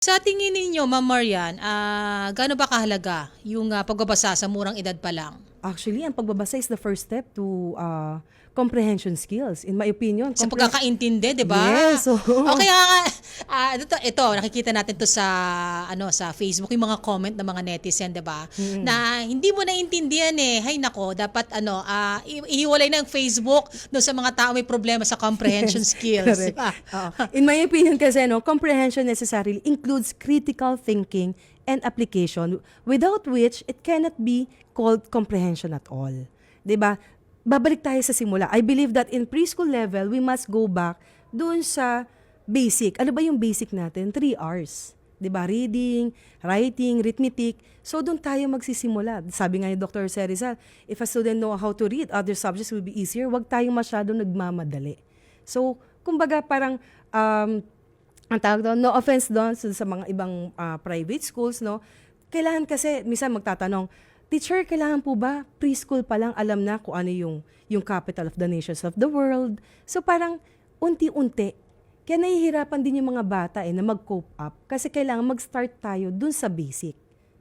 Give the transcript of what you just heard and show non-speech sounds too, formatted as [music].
Sa tingin ninyo, Ma'am Marian, ah, gaano ba kahalaga yung ah, pagbabasa sa murang edad pa lang? Actually, ang pagbabasa is the first step to uh, comprehension skills. In my opinion. Sa pagkakaintindi, 'di ba? Yes, oo. [laughs] O kaya nga, ah, ito, ito, nakikita natin to sa ano sa Facebook yung mga comment ng mga netizen, 'di ba? Na hindi mo naintindihan eh. Hay nako, dapat ano, i- ihiwalay na ang Facebook no sa mga tao may problema sa comprehension skills. Correct. Ah. Oo. In my opinion kasi, no, comprehension necessarily includes critical thinking and application without which it cannot be called comprehension at all. 'Di ba? Babalik tayo sa simula. I believe that in preschool level, we must go back doon sa basic. Ano ba yung basic natin? Three R's. 'Di ba? Reading, writing, arithmetic. So doon tayo magsisimula. Sabi nga ni Dr. Serizal, if a student know how to read, other subjects will be easier. Huwag tayong masyadong nagmamadali. So, kumbaga parang um, ang tawag doon, no offense doon sa, mga ibang ah, private schools, no? Kailangan kasi, minsan magtatanong, teacher, kailangan po ba preschool pa lang alam na kung ano yung, yung capital of the nations of the world? So parang unti-unti. Kaya nahihirapan din yung mga bata eh, na mag-cope up kasi kailangan mag-start tayo dun sa basic.